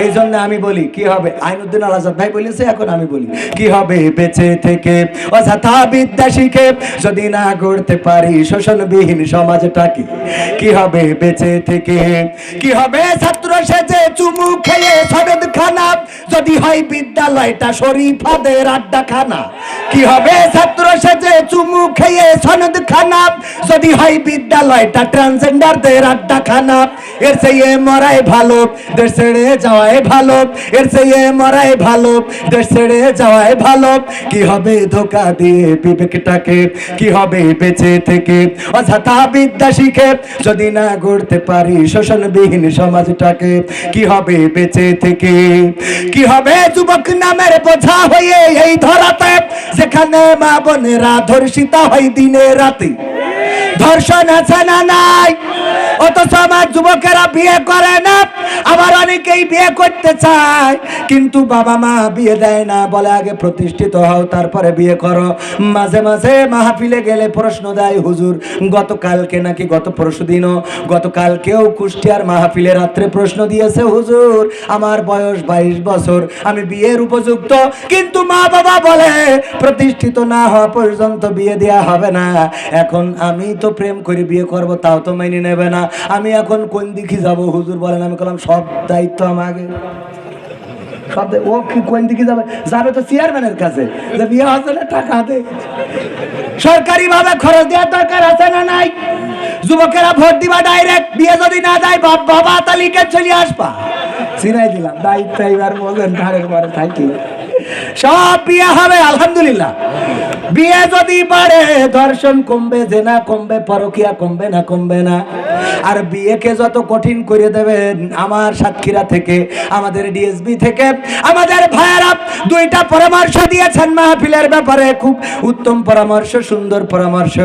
এই জন্য আমি বলি, কি হবে? আইনুদ্দিন আল আজাদ ভাই বলেছে, এখন আমি বলি, কি হবে বেঁচে থেকে? অযথা বিদ্যা শিখে যদি না গড়তে পারি শোষণবিহীন সমাজটাকে কি? হবে বেঁচে থেকে? কি হবে ছাত্র সেজে চুমু খেয়ে সনদ খানা? যদি হয় বিদ্যালয়টা শরীফাদের আড্ডা খানা কি হবে ছাত্র সেজে চুমু খেয়ে সনদ খানা যদি হয় বিদ্যালয়টা ট্রান্সজেন্ডারদের আড্ডা খানা এর চেয়ে মরাই ভালো, দেশ ছেড়ে যাওয়াই ভালো, এর চেয়ে মরাই ভালো, দেশ ছেড়ে যাওয়াই ভালো। কি হবে ধোকা দিয়ে বিবেকটাকে? কি হবে বেঁচে থেকে? অযথা বিদ্যা শিখে যদি না গড়তে পারি শোষণবিহীন সমাজটাকে, কি হবে বেঁচে থেকে? কি হবে যুবক নামের বোঝা হয়ে এই ধরাতে সেখানে মা বোনেরা ধর্ষিতা হয় দিনে রাতে? ধর্ষণ আছে না নাই? অথচ আমার যুবকেরা বিয়ে করে না। আবার অনেকেই বিয়ে করতে চায়, কিন্তু বাবা মা বিয়ে দেয় না, বলে আগে প্রতিষ্ঠিত হও, তারপরে বিয়ে করো। মাঝে মাঝে মাহফিলে গেলে প্রশ্ন দেয়, হুজুর, গতকালকে নাকি গত পরশু দিনও, গতকালকেও কুষ্টিয়ার মাহফিলে রাত্রে প্রশ্ন দিয়েছে, হুজুর, আমার বয়স বাইশ বছর, আমি বিয়ের উপযুক্ত। কিন্তু মা বাবা বলে, প্রতিষ্ঠিত না হওয়া পর্যন্ত বিয়ে দেওয়া হবে না। এখন আমি তো প্রেম করে বিয়ে করব, তাও তো মেনে নেবে না। আমি এখন কোন দিকে যাব? হুজুর বলেন, আমি বললাম, সব দায়িত্ব আমাকে। সব ও কি কোন দিকে যাবে? যাবে তো চেয়ারম্যানের কাছে। যে বিয়ে হচ্ছে না, টাকা দে। খরচ দেওয়ার দরকার আছে না নাই? যুবকেরা ভোট দিবা ডাইরেক্ট বিয়ে যদি না যায়, বাপ- বাবা তালিকে চলে আসবা। চিনাই দিলাম, দায়িত্ব এবার পরে থাকি। সব বিয়ে হবে, আলহামদুলিল্লাহ। বিয়ে যদি বাড়ে দর্শন কমবে, জেনা কমবে, পরকিয়া কমবে না কমবে না। আর বিয়েকে যত কঠিন করে দেবেন, আমার সাতক্ষীরা থেকে, আমাদের ডিএসবি থেকে, আমাদের ভাইয়েরা দুইটা পরামর্শ দিয়েছেন মাহফিলের ব্যাপারে। খুব উত্তম পরামর্শ, সুন্দর পরামর্শ।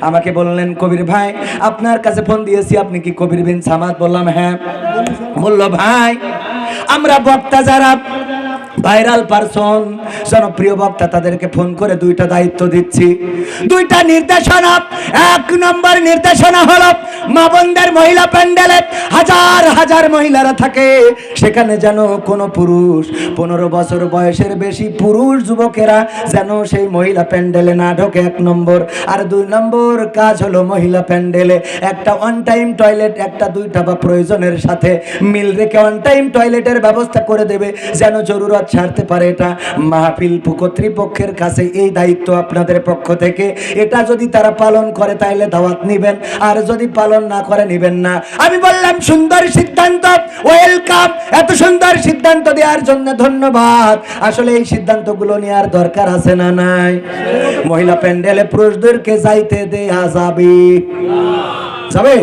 আমাকে বললেন, কবির ভাই, আপনার কাছে ফোন দিয়েছি, আপনি কি কবির বিন সামাদ? বললাম হ্যাঁ। বলল, ভাই, আমরা বক্তা যারা, ভাইরাল পারসন জনপ্রিয় বক্তা, তাদেরকে ফোন করে দুইটা দায়িত্ব দিচ্ছি। দুইটা নির্দেশনা, এক নম্বর নির্দেশনা হলো মা বোনদের মহিলা প্যান্ডেলে হাজার হাজার মহিলারা থাকে। সেখানে যেন কোনো পুরুষ, পনেরো বছর বয়সের বেশি পুরুষ যুবকেরা যেন সেই মহিলা প্যান্ডেলে না ঢোকে, এক নম্বর। আর দুই নম্বর কাজ হলো মহিলা প্যান্ডেলে একটা ওয়ান টাইম টয়লেট একটা দুইটা বা প্রয়োজনের সাথে মিল রেখে ওয়ান টাইম টয়লেটের ব্যবস্থা করে দেবে, যেন জরুরত ছাড়তে পারে এটা। মাহফিল কর্তৃপক্ষের কাছে এই দায়িত্ব আপনাদের পক্ষ থেকে। এটা যদি তারা পালন করে তাহলে দাওয়াত নিবেন। আর যদি পালন না করে, নিবেন না। আমি বললাম, সুন্দর সিদ্ধান্ত ওয়েলকাম এত সুন্দর সিদ্ধান্ত দেওয়ার জন্য ধন্যবাদ। আসলে এই নেওয়ার দরকার আছে না নাই? মহিলা প্যান্ডেলে পুরুষদেরকে যাইতে দেয়া যাবে। যাবে?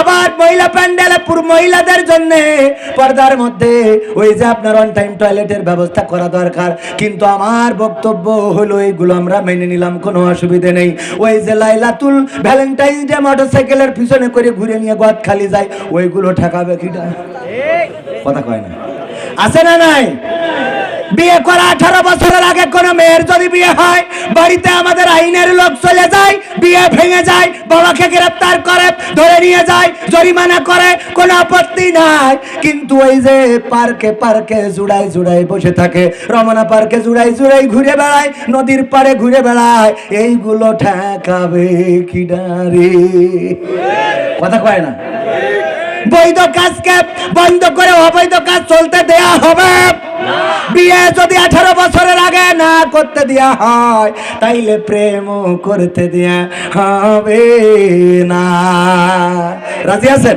আবার মহিলা প্যান্ডেলে মহিলাদের জন্য পর্দার মধ্যে ওই যে আপনার অন টাইম টয়লেটের ব্যবস্থা করা দরকার। কিন্তু আমার বক্তব্য হলো এইগুলো আমরা মেনে নিলাম, কোনো অসুবিধে নেই। ওই যে লাইলাতুল ভ্যালেন্টাইন ডে মোটরসাইকেলের পিছনে করে ঘুরে নিয়ে গদ খালি যায়, ওইগুলো ঠেকাবে কিটা কথা কয় না। আছে না নাই? বিয়ে করা আঠারো বছরের আগে কোন মেয়ের যদি বিয়ে হয় বাড়িতে আমাদের আইনের লোক চলে যায় বিয়ে ভেঙে যায় বাবাকে গ্রেপ্তার করে ধরে নিয়ে যায় জরিমানা করে কোনো আপত্তি নাই। কিন্তু ওই যে পার্কে পার্কে জুড়াই জুড়াই বসে থাকে রমনা পার্কে জুড়াই জুড়াই ঘুরে বেড়ায় নদীর পাড়ে ঘুরে বেড়ায় এইগুলো ঠেকাবে কিডারে কথা কয় না? বৈধ কাজকে বন্ধ করে অবৈধ কাজ চলতে দেয়া হবে। বিয়ে যদি আঠারো বছরের আগে না করতে দেয়া হয় তাইলে প্রেম করতে দেয়া হবে না। রাজি আছেন?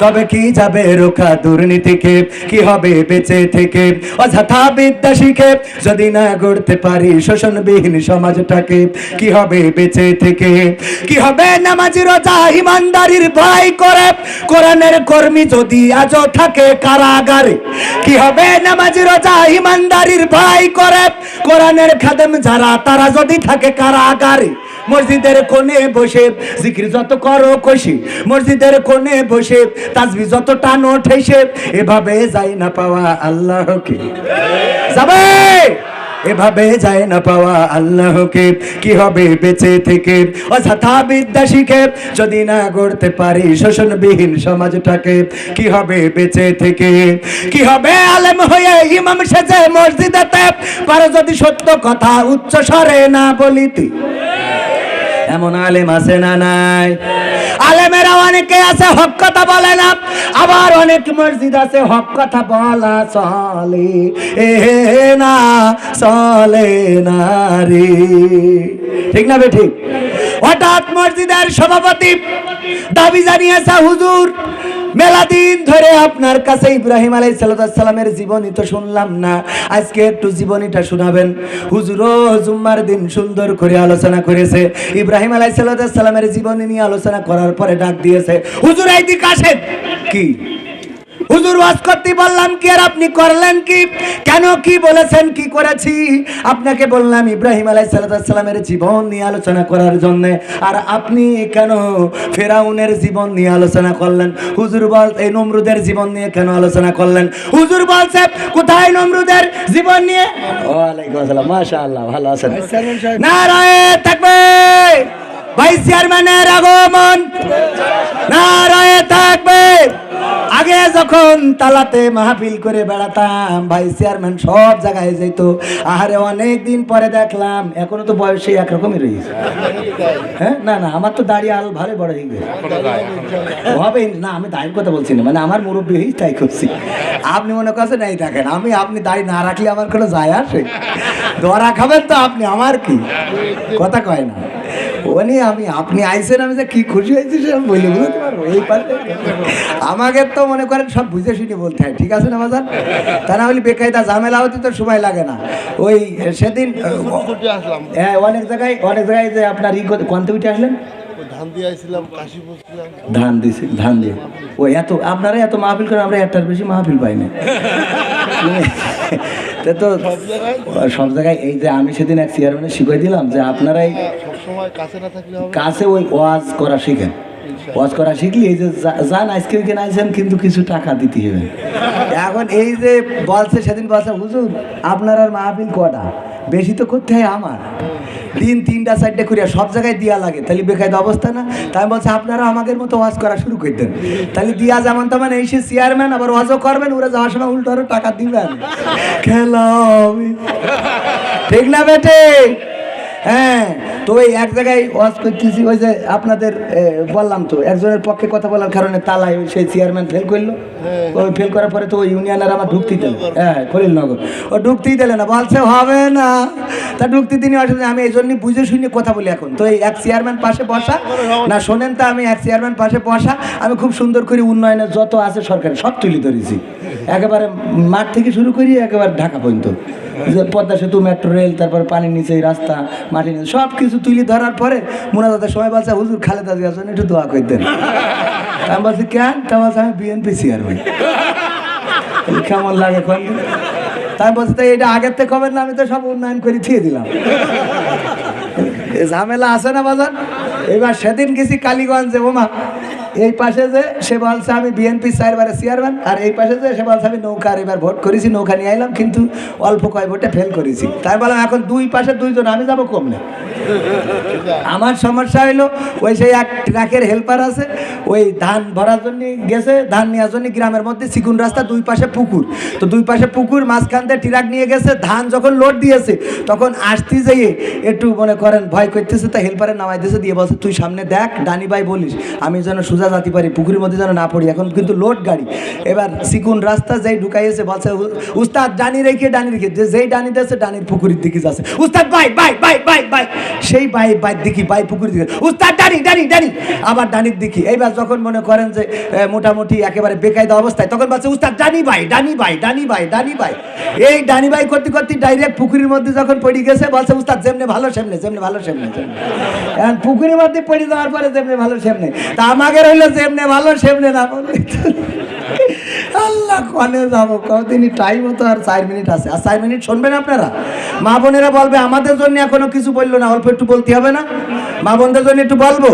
তবে কি যাবে রোখা দুর্নীতিকে? কি হবে বেঁচে থেকে? অযথা বিদ্যা শিখে যদি না গড়তে পারি শোষণবিহীন সমাজটাকে, কি হবে বেঁচে থেকে? কি হবে নামাজি, রোজা, ইমানদারির ভয় করে? কোরআনের কর্মী যদি আজও থাকে কারাগারে, কি হবে নামাজি, রোজা, ইমানদারির ভয় করে? কোরআনের খাদেম যারা, তারা যদি থাকে কারাগারে মসজিদের কোণে বসে জিকির যত করো কষি মসজিদের কোণে বসে তাজবি যত টানো ঠেসে এভাবে যাই না পাওয়া আল্লাহকে। যাবে? এভাবে যায় না পাওয়া আল্লাহকে। কি হবে বেঁচে থেকে? অযথা বিদ্যা শিখে যদি না গড়তে পারি শোষণবিহীন সমাজটাকে, কি হবে বেঁচে থেকে? কি হবে আলেম হয়ে ইমাম সেজে মসজিদেতে? পারো যদি সত্য কথা উচ্চ স্বরে না বলিতি। এমন আলেম আছে না নাই? আলেমেরা অনেকে আছে, হক কথা বলে না। আবার অনেক মসজিদ আছে, হক কথা বলা চলে। এ না, চলে না রে। ঠিক না ঠিক? হঠাৎ মসজিদের সভাপতি দাবি জানিয়েছে, হুজুর মেলা দিন ধরে আপনার কাছে ইব্রাহিম আলাই সালাতামের জীবনী তো শুনলাম না। আজকে একটু জীবনীটা শোনাবেন। হুজুর জুম্মার দিন সুন্দর করে আলোচনা করেছে। ইব্রাহিম আলাই সালাতামের জীবনী নিয়ে আলোচনা করার পরে ডাক দিয়েছে, হুজুর এই দিক আসেন। কি? হুজুর ওয়াজ করতে বললাম কি আর আপনি করলেন কি? কেন কি বলেছেন কি করেছি? আপনাকে বললাম ইব্রাহিম আলাইসালামের জীবন নিয়ে আলোচনা করার জন্য। আর আপনি কেন ফেরাউনের জীবন নিয়ে আলোচনা করলেন? হুজুর বল এই নমরুদের জীবন নিয়ে কেন আলোচনা করলেন? হুজুর বলছে কোথায় নমরুদের জীবন নিয়ে? ওয়ালাইকুম আসসালাম মাশাআল্লাহ ভালো আছেন। নারায়ে থাকবে ভাই চেয়ারম্যানের আগমন। নারায়ে থাকবে আগে যখন তালাতে মাহফিল করে বেড়াতাম ভাই চেয়ারম্যান সব জায়গায় যেত। আহারে অনেক দিন পরে দেখলাম এখনও তো বয়সে একরকমই রয়েছে। হ্যাঁ? না না আমার তো দাড়ি আরও ভালো বড় হয়ে গেছে। হবে না আমি দাড়ির কথা বলছি না মানে আমার মুরব্বী হয়েই তাই করছি। আপনি মনে করছেন এই দেখেন আমি আপনি দাড়ি না রাখলে আমার কোনো যায় আসে। দরা খাবেন তো আপনি আমার কি? কথা কয় না। ও নিয়ে আমি আপনি আইসেন আমি যে কি খুশি হয়েছি সে আমি বলে বুঝতে পারব এই পারলে আমাকে তো মনে করেন সব বুঝে শুনে বলতে হয় ঠিক আছে না বাজার তা না হলে বেকায়দা ঝামেলা হতে তো সময় লাগে না। ওই সেদিন হ্যাঁ অনেক জায়গায় অনেক জায়গায় যে আপনার ই কোয়ান্তে উঠে আসলেন ধান দিয়ে আইছিলাম কাশীপুর ছিলাম ধান দিয়ে। ও এত আপনারা এত মাহফিল করেন আমরা একটার বেশি মাহফিল পাই না। তো সব জায়গায়? সব জায়গায় এই যে আমি সেদিন এক চেয়ারম্যানে শিখাই দিলাম যে আপনারাই কাছে না থাকলে হবে কাছে ওই ওয়াজ করা শিখেন। ওয়াজ করা শিখলি এই যে যান আইসক্রিম কিনে আইসেন কিন্তু কিছু টাকা দিতে হবে। এখন এই যে বলছে সেদিন বলছে হুজুর আপনার আর মাহফিল কটা? বেশি তো করতে হয় আমার। দিন তিনটা চারটে করিয়া সব জায়গায় দিয়া লাগে। তাহলে বেকায়দা অবস্থা না? তাই বলছে আপনারা আমাদের মতো ওয়াজ করা শুরু করে দেন। তাহলে দিয়া যেমন তেমন এই সে চেয়ারম্যান আবার ওয়াজও করবেন ওরা যাওয়ার সময় উল্টো আরও টাকা দিবেন। খেলা ঠিক না বেটে? হ্যাঁ তো ওই এক জায়গায় ওয়াজ করতেছি ওই যে আপনাদের বললাম তো একজনের পক্ষে কথা বলার কারণে তালায় ওই সেই চেয়ারম্যান ফেল করল। ওই ফেল করার পরে তো ওই ইউনিয়নের আমার ঢুকতেই দিল। হ্যাঁ খলিলনগর। ও ঢুকতেই দিলে না বলছে হবে না। তা ঢুকতে দিনই আসলে আমি এই জন্যই বুঝে শুনে কথা বলি এখন। তো এই এক চেয়ারম্যান পাশে বসা না শোনেন তা আমি এক চেয়ারম্যান পাশে বসা আমি খুব সুন্দর করে উন্নয়নের যত আছে সরকারি সব তুলে ধরেছি। একেবারে মাঠ থেকে শুরু করি একেবারে ঢাকা পর্যন্ত। যে পদ্মা সেতু, মেট্রো, রেল, তারপর পানির নিচে রাস্তা, মাটির নিচে সব কিছু তুলে ধরার পরে মোনাজাতের সময় বলছে হুজুর খালেদা জন্য একটু দোয়া করে দেন। আমি বলছি, কেন? তা বলছে, আমি বিএনপি চেয়ারম্যান কেমন লাগে তাই বলছে তাই এটা আগের থেকে হবে না, আমি তো সব উন্নয়ন করে থিয়ে দিলাম। ঝামেলা আছে না বাজার? এবার সেদিন গেছি কালীগঞ্জে, ওমা। এই পাশে যে সে বলছে আমি বিএনপি চারবারে চেয়ারম্যান আর এই পাশে যে সে বলছে আমি নৌকার এবার ভোট করেছি, নৌকা নিয়ে আইলাম, কিন্তু অল্প কয় ভোটে ফেল করেছি। তাই বললাম, এখন দুই পাশে দুইজন, আমি যাব কমনে? আমার সমস্যা হইল, ওই সেই এক ট্রাকের হেল্পার আছে, ওই ধান ভরার জন্য গেছে, ধান নেওয়ার জন্য গ্রামের মধ্যে সিকুন রাস্তা, দুই পাশে পুকুর। তো দুই পাশে পুকুর, মাঝখান দিয়ে ট্রাক নিয়ে গেছে, ধান যখন লোড দিয়েছে, তখন আসতে যেয়ে একটু মনে করেন, ভয় করতেছে, তা হেল্পারে নামাই দিয়েছে, দিয়ে বলছে, তুই সামনে দেখ, ডানি ভাই বলিস, আমি যেন সোজা যাতে পারি, পুকুরের মধ্যে যেন না পড়ি, এখন কিন্তু লোড গাড়ি। এবার সিকুন রাস্তা যেই ঢুকাইছে বলছে উস্তাদ, ডানি রেখে ডানি রেখে যেই ডানি দিয়েছে, ডানির পুকুরের দিকে যাচ্ছে। উস্তাদ বাই বাই বাই বাই বাই সেই বাই বাই দিকে, বাই পুকুরের দিকে। উস্তাদ ডানি ডানি ডানি আবার ডানির দিকে। এইবার যখন মনে করেন যে মোটামুটি একেবারে বেকায়দা অবস্থায়, তখন বলছে উস্তাদ ডানি ভাই ডানি ভাই ডানি ভাই ডানি ভাই এই ডানি ভাই করতে করতে ডাইরেক্ট পুকুরের মধ্যে যখন পড়ে গেছে, বলছে উস্তাদ যেমনি ভালো, সেমনে, যেমনি ভালো, সেমনে। এখন পুকুরের মধ্যে পড়ে যাওয়ার পরে যেমনি ভালো, সেমনে। তা আমাকে রইল, যেমনি ভালো, সেমনে না বলে আল্লাহ কনে যাব। তো আর চার মিনিট আছে। আর চার মিনিট শুনবেন আপনারা? মা বোনেরা বলবে, আমাদের জন্য এখনও কিছু বলল না, অল্প একটু বলতে হবে না? মা বোনদের জন্য একটু বলব?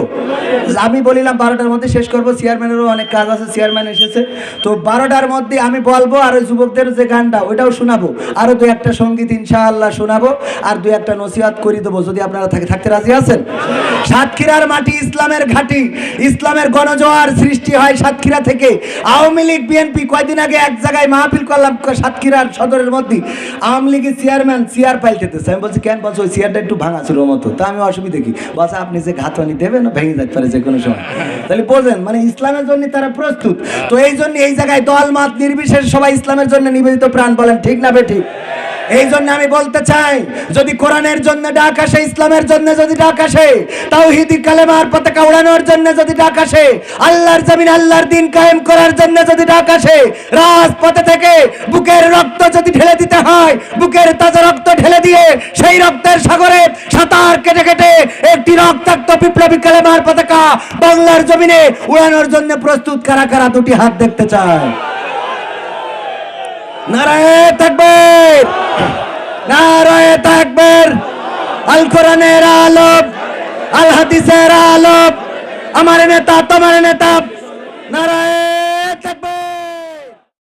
আমি বলিলাম, বারোটার মধ্যে শেষ করব। চেয়ারম্যানেরও অনেক কাজ আছে চেয়ারম্যান এসেছে। তো বারোটার মধ্যে আমি বলব, আর যুবকদের যে গানটা, ওইটাও শোনাবো। আরও দু একটা সংগীত ইনশাআল্লাহ শোনাবো, আর দু একটা নসিহাত করে দেবো, যদি আপনারা থাকে থাকতে রাজি আছেন? সাতক্ষীরার মাটি ইসলামের ঘাঁটি, ইসলামের গণজোয়ার সৃষ্টি হয় সাতক্ষীরা থেকে। আওয়ামী লীগ, বিএনপি কয়দিন আগে এক জায়গায় মাহফিল করলাম সাতক্ষীরার সদরের মধ্যে। আওয়ামী লীগের চেয়ারম্যান চেয়ার পাল্টেতেছে আমি বলছি, কেন বলছো? ওই চেয়ারটা একটু ভাঙা ছিল মতো। তা আমি অসুবিধা কি? বলছে, আপনি যে ঘাতনি দেবেন ভেঙে যেতে পারে যে কোনো সময়। তাহলে বোঝেন মানে ইসলামের জন্য তারা প্রস্তুত। তো এই জন্য এই জায়গায় দল মাত নির্বিশেষে সবাই ইসলামের জন্য নিবেদিত প্রাণ বলেন, ঠিক না বে ঠিক? এই জন্য আমি বলতে চাই, যদি কোরআনের জন্য ডাক আসে, ইসলামের জন্য যদি ডাক আসে, তাওহীদি কালেমার পতাকা উড়ানোর জন্য যদি ডাক আসে, আল্লাহর জমিন, আল্লাহর দিন কায়েম করার জন্য যদি ডাক আসে, রাজপথে থেকে বুকের রক্ত যদি ঢেলে দিতে হয়, বুকের তাজা রক্ত ঢেলে দিয়ে সেই রক্তের সাগরে সাঁতার কেটে কেটে একটি রক্তাক্ত বিপ্লবী কালেমার পতাকা বাংলার জমিনে উড়ানোর জন্য প্রস্তুত কারা কারা দুটি হাত দেখতে চায়? নারায় তাকবীর নারায় তাকবীর। আল কোরআনের আলোক, আল হাদিসের আলোক। আমার নেতা, তোমার নেতা। নারায়